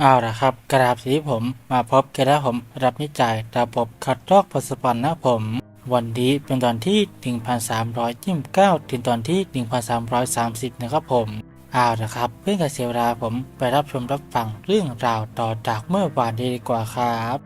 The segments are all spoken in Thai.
เอาละครับ กราบสีผมมาพบกันแล้วผมรับนิจายระบบคัดลอกปัสปันนะผม วันนี้เป็นตอนที่ 1329 ถึงตอนที่ 1330 นะครับผมเอาละครับ เพื่อนกับเสียเวลาผมไปรับชมรับฟังเรื่องราวต่อจากเมื่อวานดีกว่าครับ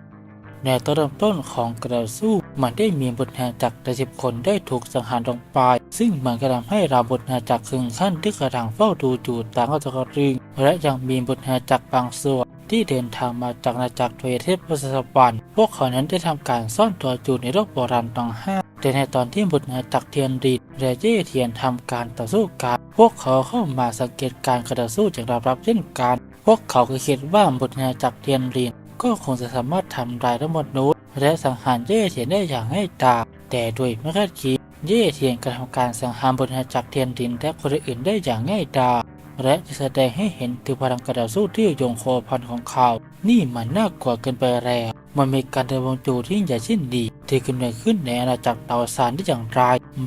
ในตอนเริ่มต้นของกระสู้มันได้มีบุตรแห่จากแต่สิบคนได้ถูกสังหารลงไป ซึ่งมันก็ทำให้เราบุตรแห่จากถึงขั้นที่กระดังเฝ้าดูจูต่างก็จะกระรึงและยังมีบุตรแห่จากบางส่วนที่เดินทางมาจากอาจักรเทเทพประสวรรค์พวกเขานั้นได้ทำการซ่อนตัวอยู่ในโลกโบราณตองห้าแต่ในตอนที่บุตรแห่จากรเทียนรีดและเย่เทียนทำการต่อสู้กันพวกเขาเข้ามาสังเกตการกระต่อสู้จากรับๆเช่นกัน พวกเขาก็คิดว่าบุตรแห่จากรเทียนรีดก็คงจะสามารถทำลายทั้งหมดนู้นและสังหารเย่เทียนได้อย่างง่ายดายแต่โดยไม่คาดคิด เย่เทียนกระทำการสังหารบุตรแห่จากเทียนรินและคนอื่นได้อย่างง่ายดายและจะแสดงให้เห็นถึงพลังกระดาสู้ที่ยงโคพันของเขา นี่มันน่ากลัวเกินไปแล้ว มันมีการเดินวงจูที่ใหญ่ชิ้นดี ที่ขึ้นเนิดขึ้นในอาณาจักรเตาซานที่อย่างไร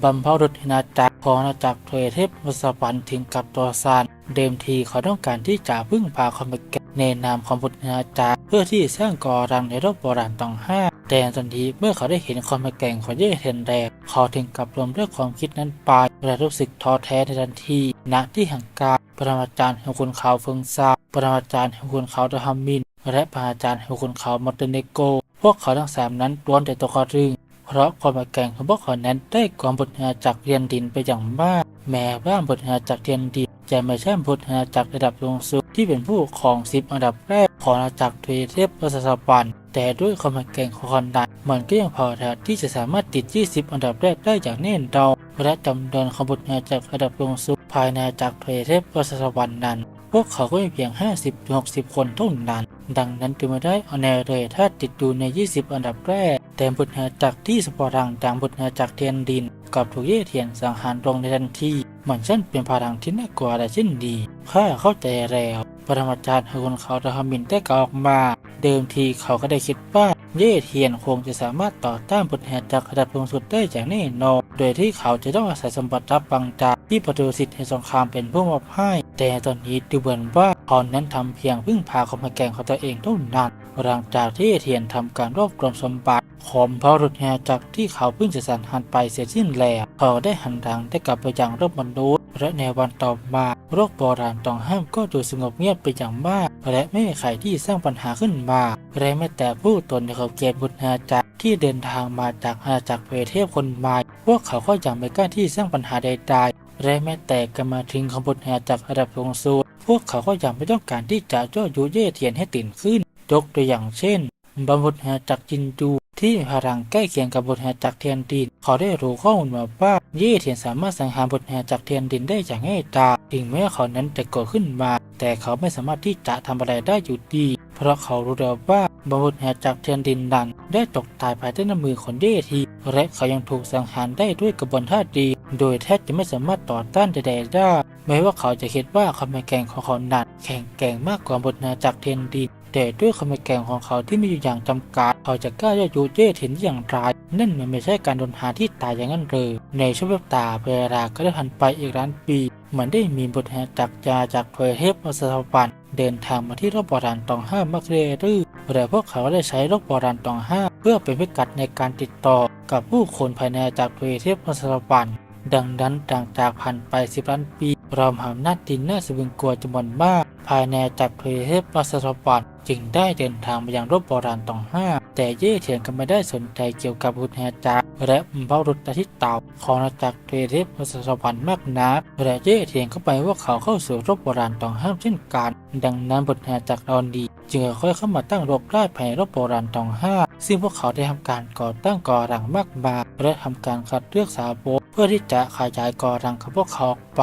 บำเพ็ญรุษอาณาจักรของอาณาจักรเทวเทพมสวรรค์ถึงกับตัวซาน เดิมทีเขาต้องการที่จะพึ่งพาคอมเมกในนามของบุตรอาณาจักรเพื่อที่สร้างก่อรังในโลกโบราณตองห้าแต่ทันทีเมื่อเขาได้เห็นความแกร่งของเย่เทนแดก เขาถึงกับรวมเรื่องความคิดนั้นไปและรู้สึกท้อแท้ในทันทีณที่ห่างไกลปรมาจารย์แห่งคุณเขาเฟิงซาปรมาจารย์แห่งคุณเขาดฮัมมิน และปรมาจารย์แห่งคุณเขามอเตเนโก พวกเขาทั้งสามนั้นล้วนแต่ตัวกรึงเพราะความแกร่งของพวกเขานั้นได้ความบทหาจากเรียนดินไปอย่างมาก แม้ว่าบทหาจากเรียนดินจะไม่ใช่บทหาจากระดับลงสูงที่เป็นผู้ของสิบอันดับแรก ของอาณาจักรเทวเทพประสาปัน แต่ด้วยความแกร่งของคอนดันมันก็ยังพอทที่จะสามารถติด 20 อันดับแรกได้อย่างแน่นอนและจำนวนของบทหาจากระดับลงสูงภายในอาณาจักรเทวเทพประสาปันนั้น พวกเขาก็มีเพียง 50-60 คนเท่านั้น ดังนั้นจึงไม่ได้อาแนเลยถ้าติดอยู่ใน 20 อันดับแรกแต่บุตรหาจากที่สปอรังดังบุตรหาจากเทียนดินกับถูกเย่เทียนสังหารลงในทันที มันเช่นเป็นพลังที่น่ากลัวและเช่นดีข้าเข้าใจแล้ว ปรมาจารย์ให้คนเขาทำมินได้กล่าวออกมา เดิมทีเขาก็ได้คิดว่าเย่เทียนคงจะสามารถต่อต้านบุตรหาจากระดับสูงสุดได้อย่างแน่นอน โดยที่เขาจะต้องอาศัยสมบัติรับบางจากที่ประตูสิทธิ์แห่งสงครามเป็นผู้มอบให้ แต่ตอนนี้ดูเหมือนว่าเขานั้นทำเพียงพึ่งพาความแกร่งของตัวเองเท่านั้น หลังจากที่เทียนทำการรวบรวมสมบัติของพระรุษแห่จากที่เขาเพิ่งจะสันหันไปเสียสิ้นแล้วเขาได้หันหลังได้กลับไปยังโลกมนุษย์และในวันต่อมาโรคโบราณต้องห้ามก็ดูสงบเงียบไปอย่างมาก และไม่มีใครที่สร้างปัญหาขึ้นมาและแม้แต่ผู้ตนในขอบเกียรติบุญอาจักรที่เดินทางมาจากอาณาจักรเวเทพคนใหม่พวกเขาก็ยังไม่กล้าที่สร้างปัญหาใดๆและแม้แต่กรรมาถึงของบุญอาจักรระดับสูงสุดพวกเขาก็ยังไม่ต้องการที่จะจ่อยุเย่เทียนให้ตื่นขึ้นยกตัวอย่างเช่น บำบุตรหาจากจินจูที่พลังใกล้เคียงกับบุตรหาจากเทียนดินเขาได้รู้ข้อมูลมาว่าเย่เทียนสามารถสังหารบุตรหาจากเทียนดินได้อย่างง่ายดายถึงแม้เขานั้นจะโกรธขึ้นมา แต่เขาไม่สามารถที่จะทำอะไรได้อยู่ดี เพราะเขารู้แล้วว่าบำบุตรหาจากเทียนดินนั้นได้ตกตายภายใต้น้ำมือของเย่ทีและเขายังถูกสังหารได้ด้วยกระบวนท่าดี โดยแทบจะไม่สามารถต่อต้านใดๆได้แม้ว่าเขาจะคิดว่าความแข็งของเขานั้นแข็งแกร่งมากกว่าบุตรหาจากเทียนดิน แต่ด้วยความแกร่งของเขาที่มีอยู่อย่างจำกัด เขาจะกล้าย่อยุเย่เห็นอย่างไรนั่นมันไม่ใช่การโดนหาที่ตายอย่างนั้นเลยในช่วงเวลาเวลาก็ได้ผ่านไปอีกล้านปีเหมือนได้มีบทแห่จากยาจากเผยเทพอสถาบันเดินทางมาที่โลกโบราณตองห้ามักเรรือและพวกเขาได้ใช้โลกโบราณตองห้าเพื่อเป็นพิกัดในการติดต่อ กับผู้คนภายในจากเผยเทพอสถาบันดังนั้นต่างจากผ่านไปสิบล้านปีรอมหานาจดินน่าสะบึงกลัวจำนวนมาก ภายในจักเพลเทพปัสสปัน จึงได้เดินทางมายังรบโบราณตองห้า แต่เย่เทียนก็ไม่ได้สนใจเกี่ยวกับบุตรแฮจักรและเบ้ารุตที่เต่าของอาณาจักรเพลเทพปัสสปันมากนักและเย่เทียนก็ไปว่าเขาเข้าสู่รบโบราณตองห้าเช่นกัน ดังนั้นบุตรแฮจักรออนดี จึงค่อยเข้ามาตั้งรบราชภายในรบโบราณตองห้า ซึ่งพวกเขาได้ทำการก่อตั้งก่อรังมากมายและทำการคัดเลือกสาวกเพื่อที่จะขยายก่อรังของพวกเขาออกไป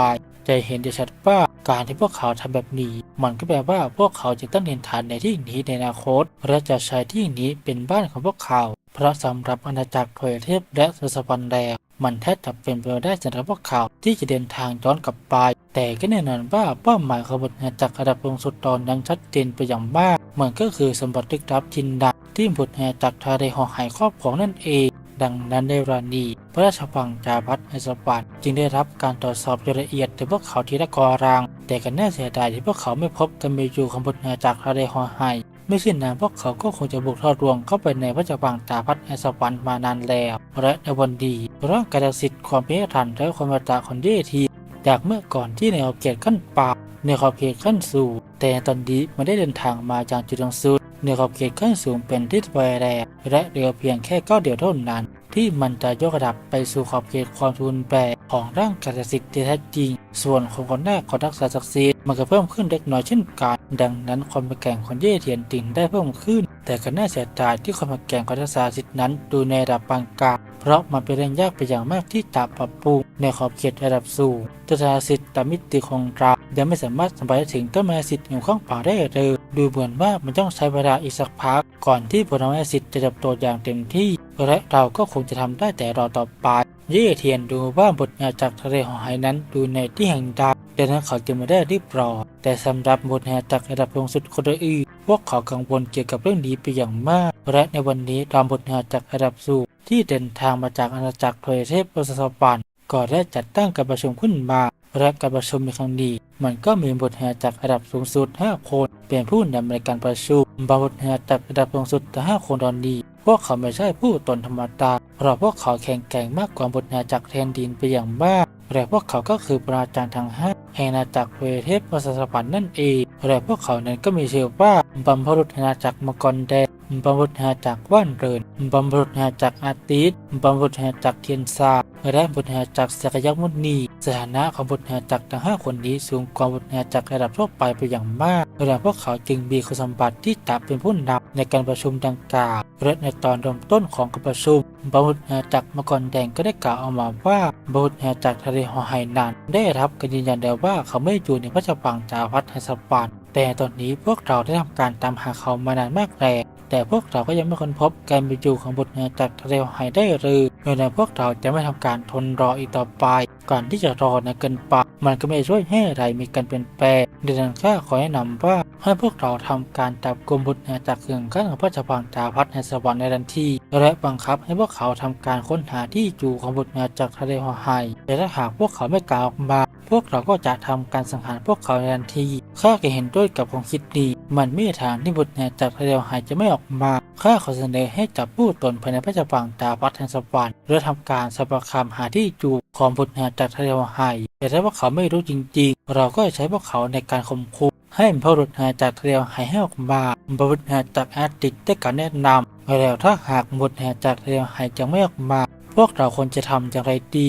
จะเห็นได้ชัดว่า การที่พวกเขาทำแบบนี้ มันก็แปลว่าพวกเขาจะตั้งเดินฐานในที่นี้ในอนาคตและจะใช้ที่นี้เป็นบ้านของพวกเขา เพราะสำหรับอาณาจักรถอยเทพและสุสวรรค์แดงมันแทบจะเป็นไปได้สำหรับพวกเขาที่จะเดินทางย้อนกลับไป แต่ก็แน่นอนว่าเป้าหมายของบทอาณาจักรระดับสูงสุดตอนนั้นชัดเจนไปอย่างมากมันก็คือสมบัติลึกลับจินดาที่บทอาณาจักรทาเรหอหายครอบของนั่นเอง ดังนั้นในรานีพระราชวังจาพัฒไอสปันจึงได้รับการตรวจสอบอย่างละเอียดถึงพวกเขาทีละกอราง แต่ก็น่าเสียดายที่พวกเขาไม่พบกัมีอยู่ของบทนาจากทะเลฮอไฮไม่เช่นนั้นพวกเขาก็คงจะบุกทอดรวงเข้าไปในพระราชวังจาพัฒไอสปันมานานแล้ว และในวันดีร่างกายสิทธิ์ความเพียรทันและความมาตาของเยทีจากเมื่อก่อนที่ในขอบเขตขั้นปาในขอบเขตขั้นสูงแต่ตอนนี้มันได้เดินทางมาจากจุดสูงสุด ในขอบเขตขั้นสูงเป็นทิศไปแรและเรียวเพียงแค่ก้าวเดียวเท่านั้น ที่มันจะยกระดับไปสู่ขอบเขตความทุนแปรของร่างกายสิทธิ์ที่แท้จริง ส่วนของคนแรกของรักษาศักดิ์ศรีมันก็เพิ่มขึ้นเล็กน้อยเช่นกัน ดังนั้นความเป็นแก่งของเย่เทียนติงได้เพิ่มขึ้น แต่ก็น่าเสียดายที่ความเป็นแก่งของรักษาสิทธิ์นั้นดูในระดับปานกลางเพราะมันเป็นเรื่องยากไปอย่างมากที่จะปรับปรุงในขอบเขตระดับสูงตัวทาสิทธิ์ตามมิติของเรายังไม่สามารถสัมผัสถึงต้นไม้สิทธิ์อยู่ข้างป่าได้เลยดูเหมือนว่ามันต้องใช้เวลาอีกสักพักก่อนที่ผลไม้สิทธิ์จะเติบโตอย่างเต็มที่ และเราก็คงจะทำได้แต่รอต่อไปเย่เทียนดูว่าบทงานจากทะเลหอไฮนั้นดูในที่แห่งใดดังนั้นเขาจึงไม่ได้รีบรอ แต่สำหรับบทงานจากระดับสูงสุดคนอื่นพวกเขากังวลเกี่ยวกับเรื่องนี้ไปอย่างมาก และในวันนี้ตามบทงานจากระดับสูงที่เดินทางมาจากอาณาจักรโทยเทพโอสสปันก็ได้จัดตั้งการประชุมขึ้นมาและการประชุมในครั้งนี้ มันก็มีบทแห่จากระดับสูงสุด 5 คน เป็นผู้นำในการประชุมบางบทแห่จากระดับสูงสุดแต่5คนตอนนี้ พวกเขาไม่ใช่ผู้ตนธรรมดาเพราะพวกเขาแข็งแกร่งมากกว่าบทแห่จากแทนดินไปอย่างมากและพวกเขาก็คือปราจารย์ทางห้าแห่งนาณาจักรเวเทพวสสปันนั่นเองและพวกเขานั้นก็มีชื่อว่าบัมพรุษนาณาจักรมกรแดง บัมพรุษอาณาจักว่านเรินบัมพรุษอาณาจักอาทิตย์บัมพรุษอาณาจักเทียนซาและบุตรห่จากศักยักมุนีสถานะของบุตรห่จากทั้งห้าคนนี้สูงกว่าบุตรห่จากระดับทั่วไปไปอย่างมากและพวกเขาจึงมีคุณสมบัติที่จะเป็นผู้นำในการประชุมดังกล่าวและในตอนเริ่มต้นของการประชุมบุตรห่จากมังกรแดงก็ได้กล่าวออกมาว่าบุตรห่จากทะเลหอไฮนานได้รับการยืนยันแล้วว่าเขาไม่อยู่ในพระราชวังจาวัดไฮสปานแต่ตอนนี้พวกเราได้ทำการตามหาเขามานานมากแล้ว แต่พวกเราก็ยังไม่ค้นพบการมีอยู่ของบุตรแห่จากทะเลหายได้เลยโดยในพวกเราจะไม่ทำการทนรออีกต่อไป ก่อนที่จะรอนานเกินไปมันก็ไม่ช่วยให้อะไรมีการเปลี่ยนแปลงดังนั้นข้าขอแนะนำว่าให้พวกเราทำการจับกลุ่มบุตรแห่จากเครื่องขั้นของพระจักรพรรดิจาพัฒในสวรรค์ในทันทีและบังคับให้พวกเขาทำการค้นหาที่อยู่ของบุตรแห่จากทะเลหายแต่ถ้าหากพวกเขาไม่กล่าวออกมา พวกเราก็จะทำการสังหารพวกเขาในทันที ข้าก็เห็นด้วยกับความคิดดี มันไม่มีทางที่บุตรแห่จากทะเลหายจะไม่ออกมา ข้าขอเสนอให้จับผู้ตนภายในพระจักรพรรดิจาพัฒแห่งสวรรค์เพื่อทำการสับคำหาที่อยู่ของบุตรแห่จากทะเลหายแต่ถ้าพวกเขาไม่รู้จริง ๆ เราก็จะใช้พวกเขาในการข่มขู่ให้พบุรุษหาจากทะเลหายให้ออกมาบุรุษหาจากอาติกได้การแนะนำแล้วถ้าหากบุตรุษหาจากทะเลหายจะไม่ออกมา พวกเราควรจะทำอย่างไรดี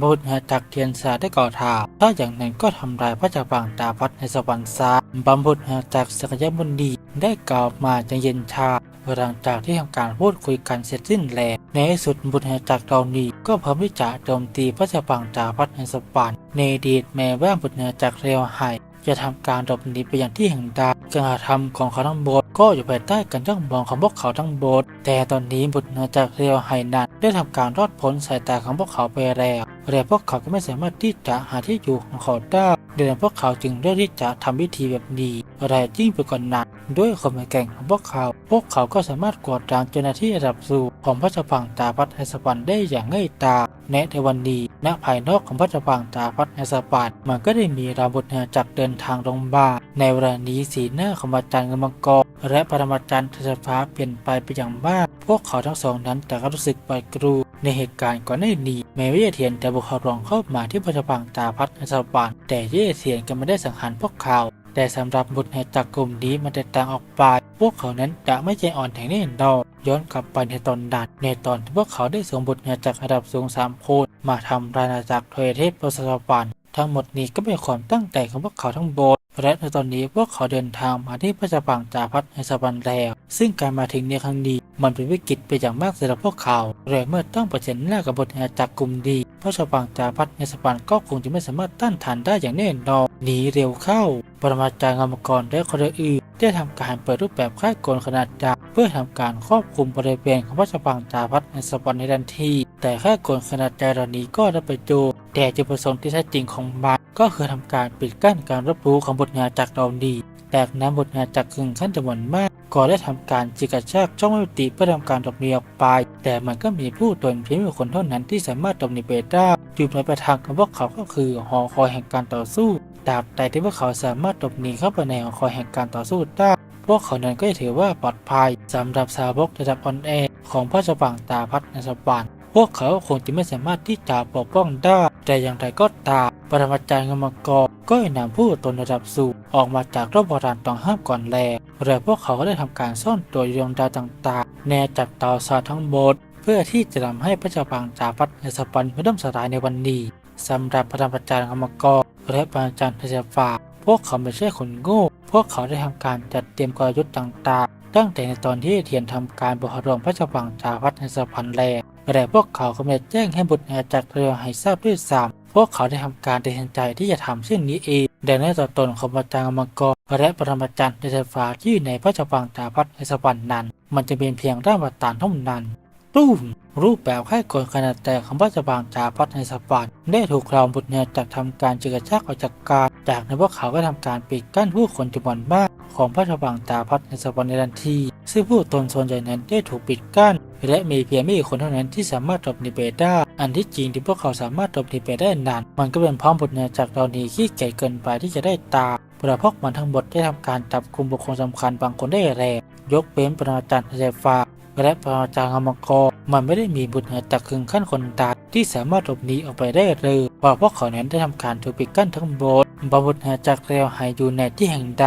บุรุษหาจากเทียนสาได้ก่อถามถ้าอย่างนั้นก็ทำลายพระจักรพรรดิตาพัดในสวรรค์ซาบัมบุตรหาจากสกยมุนีได้กล่าวมาอย่างเย็นชาหลังจากที่ทำการพูดคุยกันเสร็จสิ้นแล้วในที่สุดบุตรแห่จากเหล่านี้ก็พร้อมที่จะโจมตีพระเจ้าปังจาพัฒในสปันในดีตแม้ว่าบุตรแห่จากเรียวไฮจะทำการหลบหนีไปอย่างที่แห่งใดการทำของเขาทั้งหมดก็อยู่ภายใต้การจ้องมองของพวกเขาทั้งหมดแต่ตอนนี้บุตรแห่จากเรียวไฮนั้นได้ทำการรอดพ้นสายตาของพวกเขาไปแล้ว แต่พวกเขาก็ไม่สามารถที่จะหาที่อยู่ของเขาได้ดังนั้นพวกเขาจึงเลือกที่จะทำวิธีแบบนี้อะไรยิ่งไปกว่านนั้นด้วยความแข็งของพวกเขา พวกเขาก็สามารถกวาดล้างเจ้าหน้าที่ระดับสูงของพระเจักรพรรดิตาพัฒไอสปันได้อย่างง่ายดายแนในวันนี้ณภายนอกของพระเจักรพรรดิตาพัฒไอสปันมันก็ได้มีราบุตรแห่จากเดินทางลงมาในเวลานี้สีหน้าของอาจารย์กมังกรและปรมาจารย์ทศฟ้าเปลี่ยนไปไปอย่างมาก พวกเขาทั้งสองนั้นแต่ก็รู้สึกปวดกรู ในเหตุการณ์ก่อนหน้านี้แม้ว่าเยเทียนจะบุกเข้ารองเข้ามาที่พระจักรพรรดิตาพัฒไอสปันแต่เยเทียนก็ไม่ได้สังหารพวกเขา แต่สำหรับบุตรแห่จากกลุ่มนี้มันแตกต่างออกไปพวกเขานั้นจะไม่ใจอ่อนแข็งแน่นอนย้อนกลับไปในตอนดัดในตอนที่พวกเขาได้ส่งบุตรแห่จากระดับสูงสามคนมาทำราณาจักรเทเทพปรสสปันทั้งหมดนี้ก็เป็นความตั้งใจของพวกเขาทั้งหมด และในตอนนี้พวกเขาเดินทางมาที่พระจักรพรรดิจาพัฒในสวรรค์แล้ว ซึ่งการมาถึงในครั้งนี้มันเป็นวิกฤตไปอย่างมากสำหรับพวกเขาและเมื่อต้องเผชิญหน้ากับบทแห่จากกลุ่มดีพระจักรพรรดิจาพัฒในสวรรค์ก็คงจะไม่สามารถต้านทานได้อย่างแน่นอนหนีเร็วเข้า ปรมาจารย์กรรมกรและคนอื่นได้ทำการเปิดรูปแบบค่ายกลขนาดยักษ์เพื่อทำการควบคุมบริเวณของพระจักรพรรดิจาพัฒในสวรรค์ในทันที แต่ค่ากลขนาดใหญ่เหล่านี้ก็ได้ไปโจแต่จุดประสงค์ที่แท้จริงของมันก็คือทำการปิดกั้นการรับรู้ของบทงานจากเราดีแต่น้ำบทงานจากกึ่งขั้นจำนวนมากก็ได้ทำการจิกกระชากจ้องไม่ติเพื่อทำการหลบหนีออกไป แต่มันก็มีผู้ตนเพียงไม่กี่คนเท่านั้นที่สามารถหลบหนีไปได้จุดหมายปลายทางของพวกเขาก็คือหอคอยแห่งการต่อสู้ตราบใดที่พวกเขาสามารถหลบหนีเข้าไปในหอคอยแห่งการต่อสู้ได้พวกเขานั้นก็จะถือว่าปลอดภัยสำหรับสาวกระดับออนแอของพระเจ้าบางตาพัฒนสวรรค์ พวกเขาคงจะไม่สามารถที่จะปกป้องได้ แต่อย่างไรก็ตามปรมาจารย์กรรมกรก็ได้นำผู้ตนระดับสูงออกมาจากรอบโบราณต้องห้ามก่อนแลและพวกเขาก็ได้ทำการซ่อนตัวอยู่ดวงดาวต่างๆ แนวจับดาวซาทั้งหมด เพื่อที่จะทำให้พระเจ้าบางตาพัฒนสวรรค์ไม่ต้องสลายในวันนี้สำหรับปรมาจารย์กรรมกรและปรมาจารย์เทศฝากพวกเขาไม่ใช่คนโง่ พวกเขาได้ทำการจัดเตรียมกลยุทธ์ต่างๆ ตั้งแต่ในตอนที่เทียนทำการบวชรวมพระเจ้าบังจาพัฒนสะพันแรกแต่พวกเขาก็ไม่แจ้งให้บุตรอาจากเรือให้ทราบด้วยซ้ำพวกเขาได้ทำการตัดสินใจที่จะทำเช่นนี้เองแต่ในตัวตนของพระจารย์มังกรและปรมาจารย์ในสฟ้าที่อยู่ในพระเจ้าบังจาพัฒนสะพันนั้น มันจะเป็นเพียงร่างวัตานเท่านั้นตุ้มรูปแบบค่ายกลขนาดแต่ของพระเจ้าบางจาพัฒในสปานได้ถูกเราบุตรเนี่ยจากทำการเจระชากออกจากการ จากนั้นพวกเขาก็ทำการปิดกั้นผู้คนจำนวนมาก ของพระเจ้าบางจาพัฒในสปานในทันที ซึ่งผู้ตนส่วนใหญ่นั้นได้ถูกปิดกั้น และมีเพียงไม่กี่คนเท่านั้นที่สามารถหลบหนีไปได้ อันที่จริงที่พวกเขาสามารถหลบหนีไปได้นาน มันก็เป็นพราะบุตรเนี่ยจากเรานี้ขี้เกียจเกินไปที่จะได้ตาเพราะพวกมันทั้งหมดได้ทำการจับกลุ่มบุคคลสำคัญบางคนได้แรงยกเว้นปรมาจารย์ไฟฟ้าและปรมาจารย์กรรมกรมันไม่ได้มีบุตรเหตุจากคึงขั้นคนตายที่สามารถหลบหนีออกไปได้เลยเพราะพวกเขานั้นได้ทำการถูกปิดกั้นทั้งหมดบบุตรเหตุจากเรียวหายอยู่ในที่แห่งใด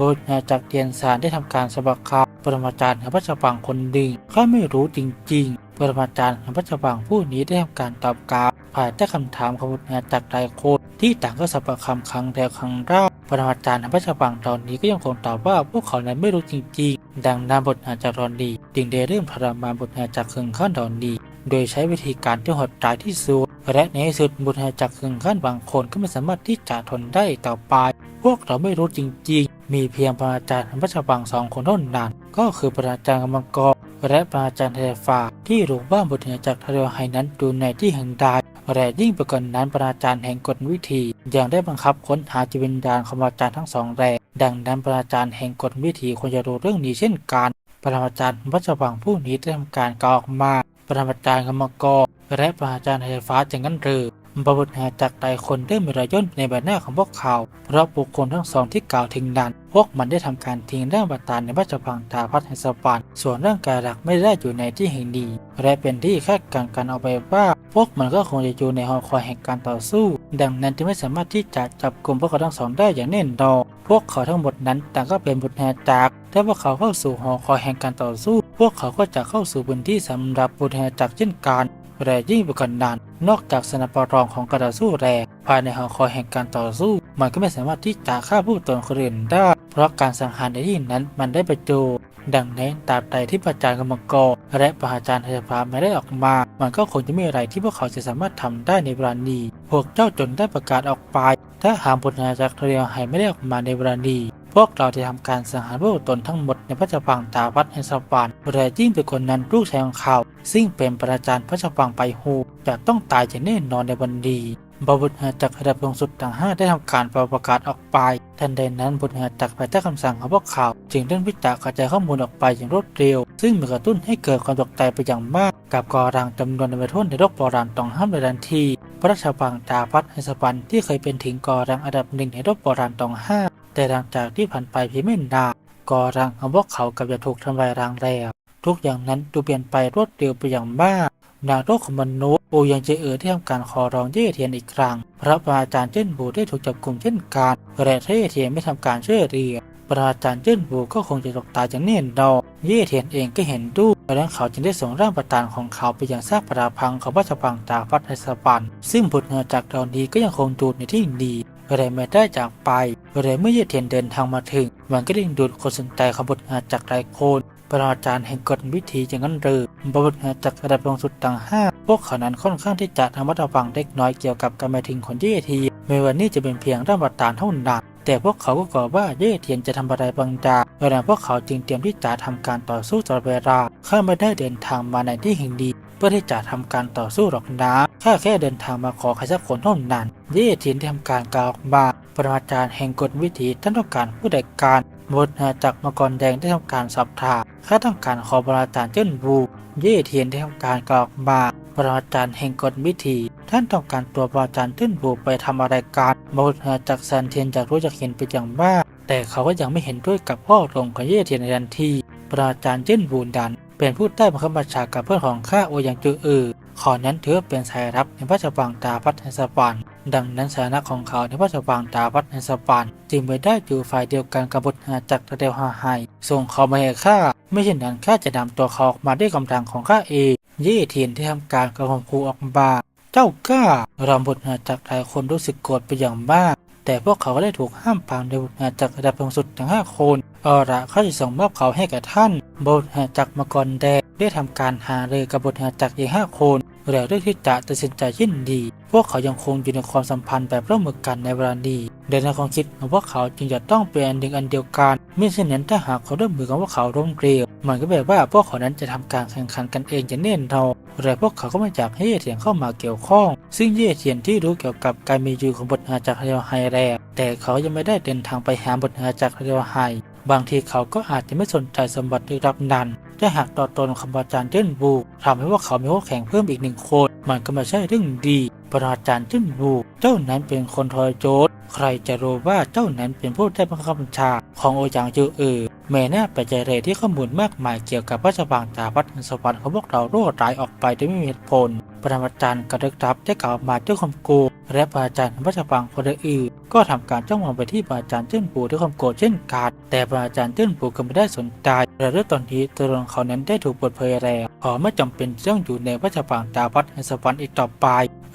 บุตรจากเทียนสารได้ทำการสบักคาปรมาจารย์ของพระเจ้าปังคนหนึ่งเขาไม่รู้จริง ๆ ปรมาจารย์ของพระเจ้าปังผู้นี้ได้ทำการตอบกลับภายใต้คำถามของบุตรจากหลายคนที่ต่างก็สับประคำครั้งแล้วครั้งเล่าปรมาจารย์ของพระชบังตอนนี้ก็ยังคงตอบว่าพวกเขานั้นไม่รู้จริง ๆ ดังนั้นบทหาจากรอนดีจึงได้เริ่มทรมานบทหาจากคึงขั้นดอนดี โดยใช้วิธีการที่โหดร้ายที่สุด และในที่สุดบทหาจากคึงขั้นบางคนก็ไม่สามารถที่จะทนได้ต่อไป พวกเราไม่รู้จริง ๆ มีเพียงปรมาจารย์พระชบังสองคนเท่านั้น ก็คือปรมาจารย์กำมังกรและปรมาจารย์เทฟาที่รู้ว่าบทหาจากทะเลไฮนั้นอยู่ในที่แห่งใดและยิ่งไปกว่านนั้นปราจารย์แห่งกฎวิธียังได้บังคับค้นหาจิตวิญญาณของอาจารย์ทั้งสองแรงดังนั้นปราจารย์แห่งกฎวิธีควรจะรู้เรื่องนี้เช่นกันปรมาจารย์วัชบังผู้นี้ได้ทำการกล่าวออกมา ปรมาจารย์กรรมกรและปราจารย์ไฟฟ้าจึงนั้นหรือ บบุตรหาจากใดคนได้มีรอยย่นในใบหน้าของพวกเขาเพราะบุคคลทั้งสองที่กล่าวถึงนั้น พวกมันได้ทำการทิ้งร่างบัตานในวัชพังตาพัฒนสปานส่วนร่างกายหลักไม่ได้อยู่ในที่แห่งนี้และเป็นที่คาดการณ์กันเอาไปว่า พวกมันก็คงจะอยู่ในหอคอยแห่งการต่อสู้ ดังนั้นจึงไม่สามารถที่จะจับกลุ่มพวกเขาทั้งสองได้อย่างแน่นอนพวกเขาทั้งหมดนั้นต่างก็เป็นบุตรแห่จากถ้าพวกเขาเข้าสู่หอคอยแห่งการต่อสู้ พวกเขาก็จะเข้าสู่พื้นที่สำหรับบุตรแห่จากเช่นกัน และยิ่งไปกว่านั้นนอกจากสนับปรองของกระดาสู้แรงภายในหอคอยแห่งการต่อสู้ มันก็ไม่สามารถที่จะฆ่าผู้ตนคนอื่นได้ เพราะการสังหารในที่นั้นมันได้ประโยชน์ดังนั้นตราบใดที่ประจารย์กำมังกรและประอาจารย์เทพาไม่ได้ออกมา มันก็คงจะไม่มีอะไรที่พวกเขาจะสามารถทำได้ในเวลานี้ พวกเจ้าจนได้ประกาศออกไป ถ้าหากบทนาจากเรียวไฮไม่ได้ออกมาในเวลานี้ วกเราจะทำการสังหารผู้ตนทั้งหมดในพระเจ้าพังตาวัดแห่งสวรรค์และยิ่งเป็นคนนั้นลูกชายของเขาซึ่งเป็นประจารย์พระเจ้าพังไปฮูจะต้องตายอย่างแน่นอนในวันนี้บบุตรจากระดับสูงสุดต่างห้าได้ทำการประกาศออกไป ทันใดนั้นบุตรจากภายใต้คำสั่งของพวกเขา จึงเร่งพิจารกระจายข้อมูลออกไปอย่างรวดเร็ว ซึ่งมีกระตุ้นให้เกิดความตกใจไปอย่างมาก กับกอรังจำนวนในประเทศในโลกโบราณต้องห้ามในทันที พระราชบังตาพัฒน์ไฮสปันที่เคยเป็นถึงกอรังอันดับหนึ่งในโลกโบราณต้องห้า แต่หลังจากที่ผ่านไปเพียงไม่นานกอรังของพวกเขากับจะถูกทำลายรังแล้วทุกอย่างนั้นดูเปลี่ยนไปรวดเร็วไปอย่างมากนางโลกของมนุษย์ปูยังเจเอ๋อที่ทำการขอร้องเย่เทียนอีกครั้ง พระอาจารย์เจิ้นบูได้ถูกจับกลุ่มเช่นกันและเย่เทียนไม่ทำการช่วยเหลือพระอาจารย์เจิ้นบูก็คงจะตกตายอย่างแน่นอนเย่เทียนเองก็เห็นด้วยดังนั้นเขาจึงได้ส่งร่างประธานของเขาไปยังซากปราพังของพระชพังตาพัฒนสปัน ซึ่งบุตรเงจากตอนนี้ก็ยังคงดูดในที่ดี อะไรไม่ได้จากไปอะไรเมื่อเยเทียนเดินทางมาถึง มันก็ดึงดูดคนสนใจขบวนงานจากหลายคนปราจารย์แห่งกฎวิธีอย่างนั้นหรือบทหาจากระดับลงสุดต่างห้าพวกเขานั้นค่อนข้างที่จะทำวัตฟังเล็กน้อยเกี่ยวกับการมาถึงของเย่เทียนไม่ว่านี่จะเป็นเพียงร่างประตานเท่านั้น แต่พวกเขาก็กลัวว่าเย่เทียนจะทำอะไรบางอย่างเวลาพวกเขาจึงเตรียมที่จะทำการต่อสู้ตลอดเวลาข้าไม่ได้เดินทางมาในที่แห่งดี เพื่อที่จะทำการต่อสู้หรอกนะข้าแค่เดินทางมาขอใครสักคนเท่านั้น เย่เทียนที่ทำการกล่าวออกมาปรมาจารย์แห่งกฎวิถีท่านต้องการผู้ใดการบทอาจากมังกรแดงได้ทำการสอบถามข้าต้องการขอบราจารย์เจิ้นบูเย่เทียนได้ทำการกล่าวมา ปราจารย์แห่งกฎวิธี ท่านต้องการตัวปราจารย์เจิ้นบูไปทำอะไรกันบทอาจากซันเทียนจากรู้จักเห็นไปนอย่างมากแต่เขาก็ยังไม่เห็นด้วยกับพ่อรองของเย่เทียนในทันทีปราจารย์เจิ้นบูดัน เป็นผู้ใต้บังคับบัญชากับเพื่อนของข้าโอยังจือเออขอนั้นถือเป็นสายรับในพระราชวังตาพัฒนสปัน ดังนั้นสถานะของเขาในพระราชวังตาพัฒนสปันจึงไม่ได้อยู่ฝ่ายเดียวกันกับบทหาจากระเดวฮาไฮส่งเขามาให้ข้าไม่เช่นนั้นข้าจะนำตัวเขาออกมาด้วยกำลังของข้าเอง ยี่เทียนที่ทำการกระหม่อมครูออกมา เจ้ากล้ารำบทหาจากหลายคนรู้สึกโกรธไปอย่างมาก แต่พวกเขาก็ได้ถูกห้ามปรามในบทหาจากระดับสูงสุดทั้งห้าคนเอาละเขาจะส่งมอบเขาให้กับท่านบทหาจากมกรแดงได้ทำการหาเรือกับบทหาจากอีกห้าคน แล้วเรื่องที่จะตัดสินใจยินดี พวกเขายังคงอยู่ในความสัมพันธ์แบบร่วมมือกันในเวลานี้โดยในความคิดของพวกเขาจึงจะต้องเป็นอันหนึ่งอันเดียวกันไม่เช่นนั้นถ้าหากเขาร่วมมือกับพวกเขาร่วมเกลียวมันก็แปลว่าพวกเขานั้นจะทำการแข่งขันกันเองอย่างแน่นอนแต่พวกเขาก็ไม่อยากให้เย่เทียนเข้ามาเกี่ยวข้อง ซึ่งเย่เทียนที่รู้เกี่ยวกับการมีอยู่ของบทหาจากเรียวไฮแรกแต่เขายังไม่ได้เดินทางไปหาบทหาจากเรียวไฮบางทีเขาก็อาจจะไม่สนใจสมบัติลึกลับนั้น ถ้หากต่อตนคำอาจารย์เจิ้นบูทำให้พวกเขามีคู่แข่งเพิ่มอีกหนึ่งคน มันก็ไม่ใช่เรื่องดีปราจารย์เจิ้นบูเจ้านั้นเป็นคนทรยศใครจะรู้ว่าเจ้านั้นเป็นผู้ได้บังคับบัญชาของโอจางจือเออแม่น่าไปใจเรที่ข้อมูลมากมายเกี่ยวกับพระชบางตาพัฒนสวรรค์ของพวกเรารั่วไหลออกไปโดยไม่มีเหตุผลปรมาจารย์กระดึกรับได้กล่าวมาด้วยความโกรธและปรมาจารย์พระชบางคนอื่น ก็ทำการจ้องมองไปที่ปรมาจารย์เจิ้นปูด้วยความโกรธเช่นกันแต่ปรมาจารย์เจิ้นปูก็ไม่ได้สนใจและเรื่องตอนนี้ตัวตนเขานั้นได้ถูกเปิดเผยแล้วขาไม่จำเป็นต้องอยู่ในพระชบางตาพัฒนสวรรค์อีกต่อไป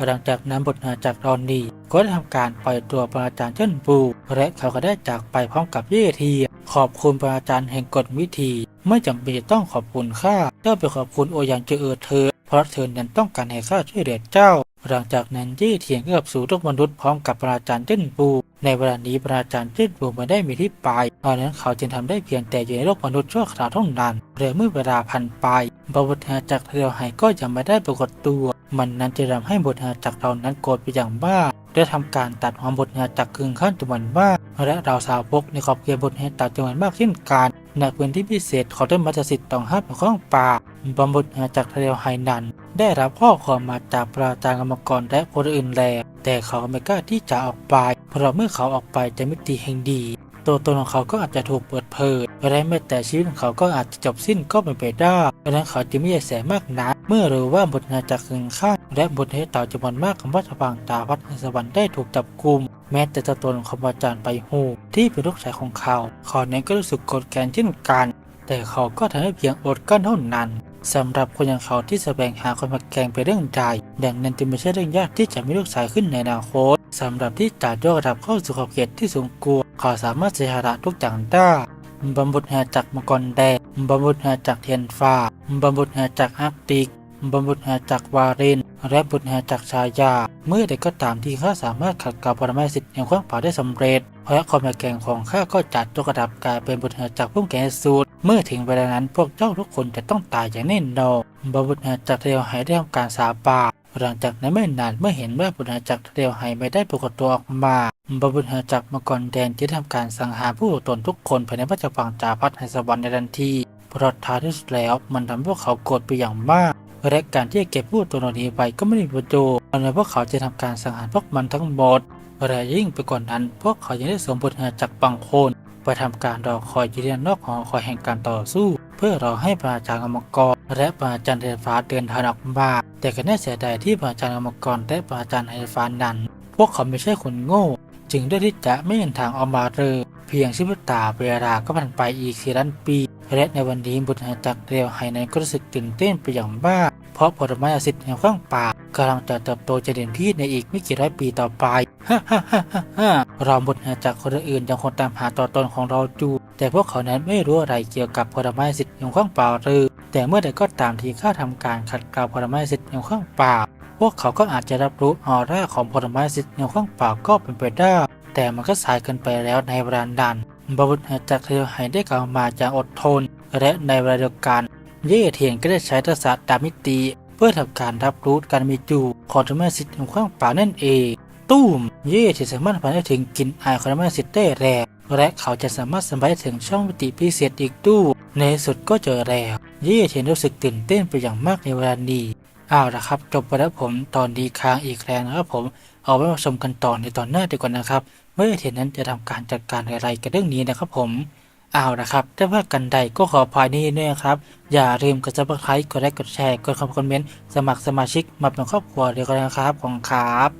หลังจากนั้นบทหาจากรอนนีก็ได้ทำการปล่อยตัวปรมาจารย์เจิ้นปูและเขาก็ได้จากไปพร้อมกับเย่เทียขอบคุณปรมาจารย์แห่งกฎวิธี ไม่จำเป็นจะต้องขอบคุณข้าเจ้าไปขอบคุณโอยังเจอเออเธอ เพราะเธอนั้นต้องการให้ข้าช่วยเหลือเจ้า หลังจากนั้นเย่เทียนก็กลับสู่โลกมนุษย์พร้อมกับปราจารย์เจิ้นปูในเวลานี้ปราจารย์เจิ้นปูไม่ได้มีที่ไปตอนนั้นเขาจึงทำได้เพียงแต่อยู่ในโลกมนุษย์ชั่วคราวเท่านั้นเรือเมื่อเวลาผ่านไปบทหาจากเรือหายก็ยังไม่ได้ปรากฏตัว มันนั้นจะทำให้บทหาจากเรานั้นโกรธไปอย่างมาได้ทำการตัดความบทหาจากกึ่งขั้นจำนวนมากและเราสาวพกในขอบเขตบทหาตัดจำนวนมากเช่นกัน ในพื้นที่พิเศษของต้นมัจสิทธิ์ต้องห้ามของป่าบำบุญหาจากทะเลไฮนัน ได้รับข้อความมาจากปราจารย์กรรมกรและคนอื่นแล้วแต่เขาไม่กล้าที่จะออกไป เพราะเมื่อเขาออกไปจะมิติแห่งดี ตัวตนของเขาก็อาจจะถูกเปิดเผยและแม้แต่ชีวิตของเขาก็อาจจะจบสิ้นก็เป็นไปได้ดังนั้นเขาจึงไม่ใยแสมากนัก เมื่อรู้ว่าบทนาจากคืนข้างและบทเหตุต่อจำนวนมากของพระชบางตาวัดในสวรรค์ได้ถูกจับกุม แม้แต่ตัวตนของอาจารย์ไปหูที่เป็นลูกชายของเขาเขานั้นก็รู้สึกโกรธแค้นเช่นกัน แต่เขาก็ทำให้เพียงอดกั้นเท่านั้นสำหรับคนอย่างเขาที่แสวงหาคนมาแกงเป็นเรื่องใจดังนั้นจึงไม่ใช่เรื่องยากที่จะมีลูกชายขึ้นในอนาคตสำหรับที่จะยกระดับเข้าสู่ขอบเขตที่สูงกว่าเขาสามารถเสียระทุกอย่างได้บำบุดแห่จากมังกรแดงบำบุดแห่จากเทียนฟ้าบำบุดแห่จากอาร์กติก บำบุดแห่จากวาเรนและบุตรแห่จากชายา เมื่อใดก็ตามที่ข้าสามารถขัดเกลาปรมาสิทธิ์แห่งความป่าได้สำเร็จพระความแก่งของข้าก็จัดยกระดับกลายเป็นบุตรแห่จากผู้แก่สูตร เมื่อถึงเวลานั้นพวกเจ้าทุกคนจะต้องตายอย่างแน่นอนบำบุตรแห่จากเทวไหได้ทำการสาบานหลังจากนั้นไม่นานเมื่อเห็นว่าบุตรแห่จากเทวไหไม่ได้ปรากฏตัวออกมาบำบุตรแห่จากมังกรแดงจะทำการสังหารผู้ตนทุกคนภายในพระจักรวาลจาพัฒในสวรรค์ในทันทีเพราะท้ายที่สุดแล้วมันทำให้พวกเขาโกรธไปอย่างมาก และการที่จะเก็บผู้ตัวนี้ไว้ก็ไม่มีประโยชน์เพราะพวกเขาจะทำการสังหารพวกมันทั้งหมดและยิ่งไปกว่านนั้น พวกเขายังได้สมบูรณ์จากบางคนไปทำการรอคอยยู่ที่นอกหอคอยแห่งการต่อสู้ เพื่อรอให้ปราจารย์อมกร และปราจารย์เทฟ้าเดินทางออกมาแต่ก็น่าเสียดายที่ปราจารย์อมกรและปราจารย์เทฟ้านั้น พวกเขาไม่ใช่คนโง่ จึงได้ที่จะไม่เห็นทางออกมาเลยเพียงชิบตาเวลาก็ผ่านไปอีกสี่ล้านปี และในวันนี้บุตรจากเรียวไฮในก็รู้สึกตื่นเต้นไปอย่างมาเพราะผลไม้อาศิษย์แห่งข้างป่ากำลังจะเติบโตจะเด่นที่ในอีกไม่กี่ร้อยปีต่อไปฮ่าฮ่าฮ่าฮ่าฮ่าเราบุตรจากคนอื่นยังคงตามหาตัวตนของเราจูแต่พวกเขานั้นไม่รู้อะไรเกี่ยวกับผลไม้อาศิษย์แห่งข้างป่าหรือแต่เมื่อใดก็ตามที่ข้าทำการขัดเกลาผลไม้อาศิษย์แห่งข้างป่าพวกเขาก็อาจจะรับรู้ออร่าของผลไม้อาศิษย์แห่งข้างป่าก็เป็นไปได้แต่มันก็สายเกินไปแล้วในเวลานั้น บบุตรจากเทวไหได้กล่าวมาอย่างอดทน และในเวลาเดียวกันเย่เทียนก็ได้ใช้ทักษะดามิติเพื่อทำการรับรู้การมีอยู่ของธรรมสิทธิ์ของข้างป่านั่นเองตุ้มเย่ที่สามารถผ่านได้ถึงกินอายของธรรมสิทธิ์ได้แรงและเขาจะสามารถสัมผัสถึงช่องมิติพิเศษอีกด้ในสุดก็เจอแล้วยี่เทียนรู้สึกตื่นเต้นไปอย่างมากในเวลานี้เอาละครับจบไปแล้วผมตอนดีค้างอีกแล้วนะครับผมเอาไว้มาชมกันต่อในตอนหน้าดีกว่านะครับ เมื่อเทนนั้นจะทำการจัดการอะไรกับเรื่องนี้นะครับผมเอาละครับถ้าว่ากันใดก็ขอพายนี้ด้วยครับ อย่าลืมกดซับสไครต์กดไลค์กดแชร์ กดคอมเมนต์ สมัครสมาชิกมาเป็นครอบครัวเดียวกันนะครับ ของครับ